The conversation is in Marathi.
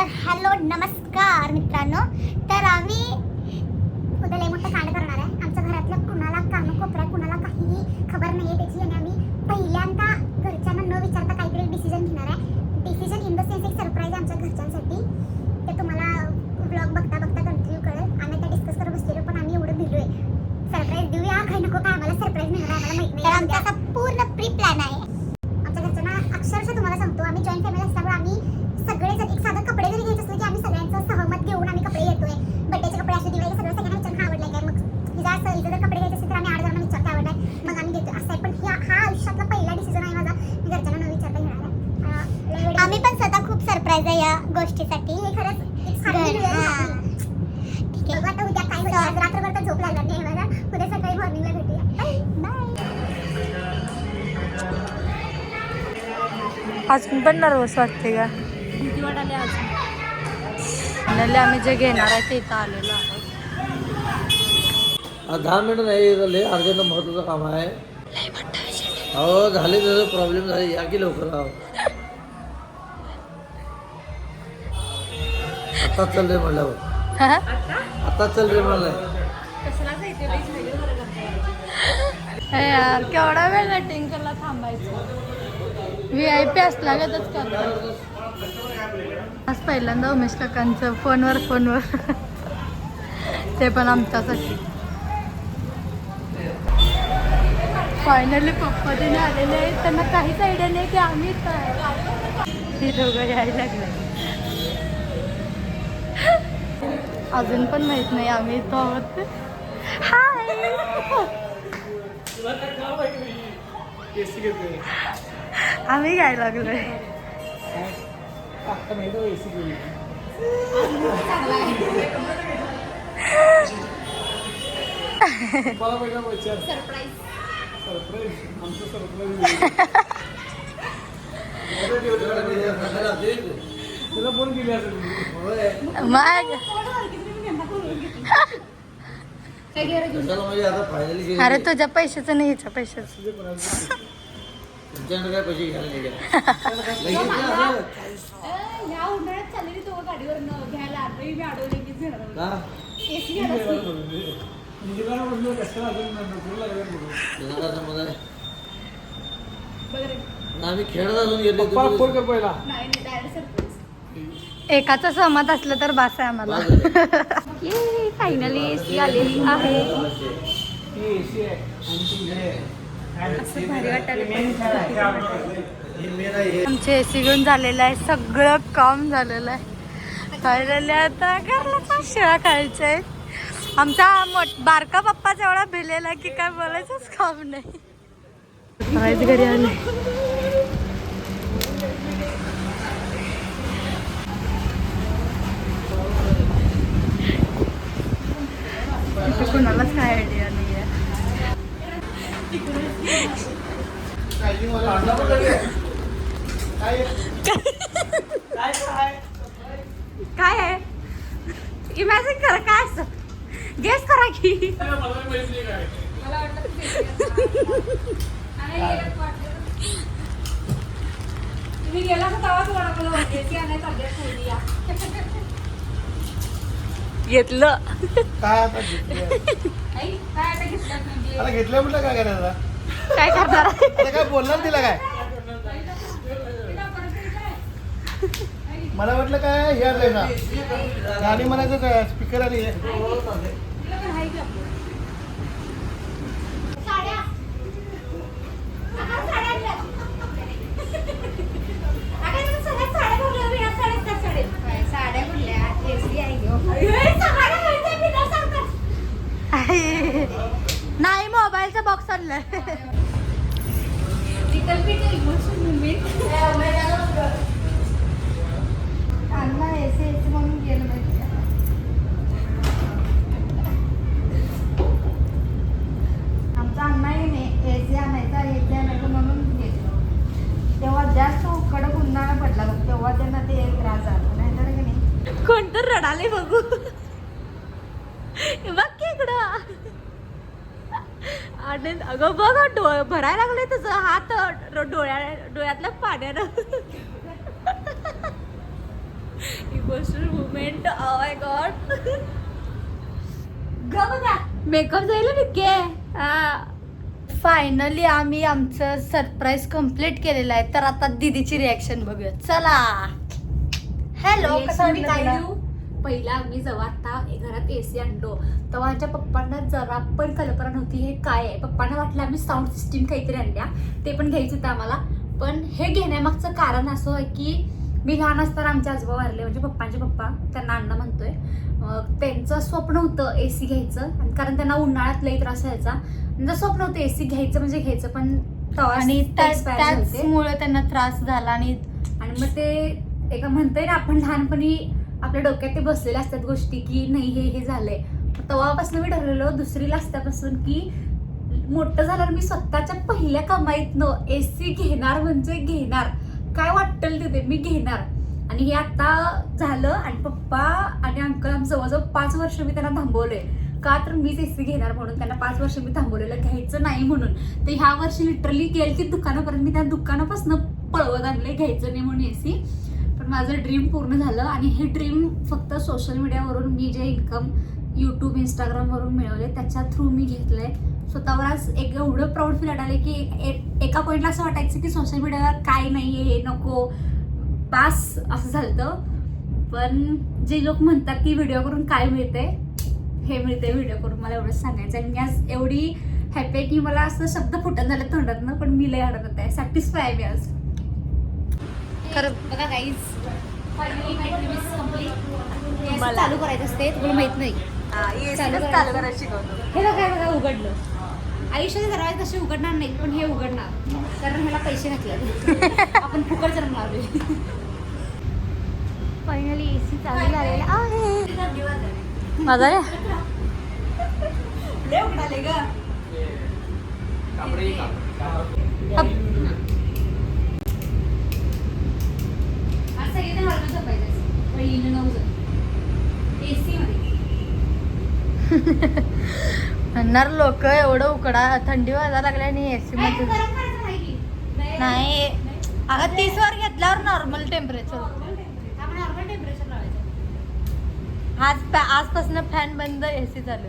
तर हॅलो नमस्कार मित्रांनो. तर आम्ही उद्या लय मोठं कांड करणार आहे. आमच्या घरातल्या कुणाला कानकोपऱ्यात कुणाला काहीही खबर नाही आहे त्याची आणि आम्ही पहिल्यांदा घरच्यांना न विचारता काहीतरी डिसिजन घेणार आहे. डिसिजन इन द सेन्स एक सरप्राईज आमच्या घरच्यांसाठी. ते तुम्हाला ब्लॉग बघता बघता कंटिन्यू कळेल. आम्ही आता डिस्कस करत बसलेलो पण आम्ही एवढं भिलोय. सरप्राईज देऊया. काही नको काय आम्हाला सरप्राईज मिळणार आहे. आम्हाला माहीत नाही. आमचा पूर्ण प्री प्लॅन आहे आमच्या घरच्यांना अक्षरशः तुम्हाला सांगतो आम्ही जॉईंट फॅमिली असल्यामुळे आम्ही सगळे जण एक साधं कपडे जरी घ्यायचे असले की आम्ही सगळ्यांचं सहमत घेऊन आम्ही कपडे घेतोय बड्डेचे कपडे असले दिवाळी सगळं सगळ्यांना विचारून हा आवडलाय काय मग हिजा असं हिचं जर कपडे घ्यायचे असतील तर आम्ही आठ जणांना विचारतो आवडलाय मग आम्ही घेतो असं आहे पण ह्या हा आयुष्यातला पहिला डिसिजन आहे माझा मी घरच्यांना न विचारता घेणार आहे आम्ही पण स्वतः खूप सरप्राईज आहे या गोष्टीसाठी. हे खरंच एक साधी वेळ आहे. ठीक आहे. आता उद्या काय होईल आज रात्रभर तर झोप लागणार नाही मला. उद्या सकाळी मॉर्निंगला भेटूया. बाय अजून पण नर्वस वाटते का? भीती वाटायला अजून. फायनली आम्ही जे घेणार आहे ते इथं आलेलो आहोत. आज दहा मिनिटं नाही झाले. अर्जंट महत्वाचं काम आहे. हो झाले त्याचा प्रॉब्लेम झाले. या की लवकर आहो. आता चल रे म्हणल्यावर आता चल रे म्हणलं हे यार केवढा वेळ वेटिंग केला थांबायचं? व्ही आय पी असला गतच करतो आज पहिल्यांदा उमेश काकांचं फोनवर फोनवर. ते पण आमच्यासाठी. फायनली पप्पा तिने आलेले आहेत त्यांना काहीच आयडिया नाही की आम्ही काय ही दोघं यायला लागले. अजून पण माहीत नाही आम्ही इथं आहोत. हाय आम्ही काय लागलोय? मग? म्हणजे आता फायनली अरे तुझ्या पैशाचं नाही ह्याच्या पैशाचं. तुमच्याकडे काय पैसे घ्यायला नाही गेला. लगेच ना असं. ह्या उन्हाळ्यात चाललेली तो गाडीवर घ्यायला आलोय मी अडवले की घेणार का? एसी घ्यायला त्याचा काय संबंध आहे? बघ रे. आम्ही खेळत अजून गेले नाही नाही सरप्राईज एकाचं सहमत असलं तर बास आहे आम्हाला. फायनली एसी आलेली आहे. असं भारी वाटायला आमचे एसी घेऊन झालेलं आहे सगळं काम झालेलं आहे. फायनली आता घरला पण शिळा खायचं आहे. आमचा मोठ बारका पप्पाच एवढा भिलेला आहे की काय बोलायचंच काम नाही. घरी आले. कोणालाच काय आयडिया नाही आहे काय आहे? इमॅजिन करा काय असत? गेस करा की. तुम्ही गेला तर तेव्हाच वडापाव एसी आणायला चालली आहे या. घेतलं काय आता घेतलं? म्हणजे म्हटलं काय करायचं काय करणार काय बोलणार तिला काय मला वाटलं काय हे आलंय ना गाणी म्हणायचं काय स्पीकर आली आहे साड्या आता साड्या आणल्या. अगं, तुम्ही सगळ्या साड्या भरल्या, बिना साड्यात त्या साड्या. साड्या कुठल्या एसी आहे गं. हे सगळ्या घरच्या बिना सांगतात. नाही. मोबाईलचा बॉक्स आणलाय. अण्णा एसी का? आमचा एसी आणायचा एसी आणायचं म्हणून घेतलं तेव्हा जास्त कडक उन्हाळा पडला बघ तेव्हा त्यांना ते त्रास झाला. नाही तर कोणतं रडाले बघ की इकडं आणि अगं बघ डोळे भरायला लागले तुझं हात डोळ्या डोळ्यातल्या पाण्यानं इमोशनल मुवमेंट माय गॉड बघा. मेकअप जाईल नक्की फायनली आम्ही आमचं सरप्राईज कंप्लीट केलेलं आहे. तर आता दीदीची रिॲक्शन बघूया चला. हॅलो पहिला मी जेव्हा आता घरात एसी आणलो तेव्हा माझ्या पप्पांना जरा पण कल्पना नव्हती हे काय आहे. पप्पांना वाटलं आम्ही साऊंड सिस्टीम काहीतरी आणल्या ते पण घ्यायचं होतं आम्हाला. पण हे घेण्यामागचं कारण असं आहे की मी लहान असताना आमचे आजोबा वारले म्हणजे पप्पांचे पप्पा त्यांना अण्णा म्हणतोय. त्यांचं स्वप्न होतं एसी घ्यायचं आणि कारण त्यांना उन्हाळ्यात लई त्रास व्हायचा. त्यांचं स्वप्न होतं एसी घ्यायचं म्हणजे घ्यायचं पण आणि. त्याचमुळे त्यांना त्रास झाला आणि आणि मग ते एका म्हणतोय ना आपण लहानपणी आपल्या डोक्यात ते बसलेल्या असतात गोष्टी की नाही हे हे झालंय. तेव्हापासून मी ठरलेलो दुसरीला असल्यापासून की मोठं झाल्यावर मी स्वतःच्या पहिल्या कमाईतनं ए सी घेणार म्हणजे घेणार. काय वाटेल तिथे? मी घेणार. आणि हे आता झालं आणि पप्पा आणि अंकल आमचं जवळजवळ पाच वर्ष मी त्यांना थांबवलंय. का तर मीच ए सी घेणार म्हणून त्यांना पाच वर्ष मी थांबवलेलं घ्यायचं नाही म्हणून. तर ह्या वर्षी लिटरली गेल की दुकानापर्यंत मी त्या दुकानापासून पळवत आणले घ्यायचं नाही म्हणून ए सी माझं ड्रीम पूर्ण झालं आणि हे ड्रीम फक्त सोशल मीडियावरून मी जे इन्कम यूट्यूब इंस्टाग्रामवरून मिळवले त्याच्या थ्रू मी घेतलंय. स्वतःवर आज एक एवढं प्राऊड फील आले की एक एका पॉईंटला असं वाटायचं की सोशल मीडियावर काय नाही आहे हे नको. पास असं झालं पण जे लोक म्हणतात की व्हिडिओ करून काय मिळते हे मिळते व्हिडिओ करून मला एवढंच सांगायचं आणि मी आज एवढी हॅपी आहे की मला असं शब्द फुटत झाले तोंडातनं पण मी लय हडत आहे. सॅटिस्फाय आहे मी आज. खरं बघा मला- चालू करायचं असते तुम्हाला माहीत नाही. चालू चालू करायला शिकवतो? हे बघा बघा उघडलं. आयुष्याचे दरवाजे तसे उघडणार नाही पण हे उघडणार. कारण ह्याला पैसे घातले आपण फुकट लावले फायनली एसी चालू झालेला आहे. माझा आहे? उघडाले ग. नऊ मध्ये म्हणणार लोक एवढं उकडा थंडी वाजायला लागल्या आणि एसी काय मध्ये. गरम करायचं नाही अगं तीस वर घेतल्यावर नॉर्मल टेम्परेचर नॉर्मल टेम्परेचर आज आजपासून फॅन बंद एसी चालू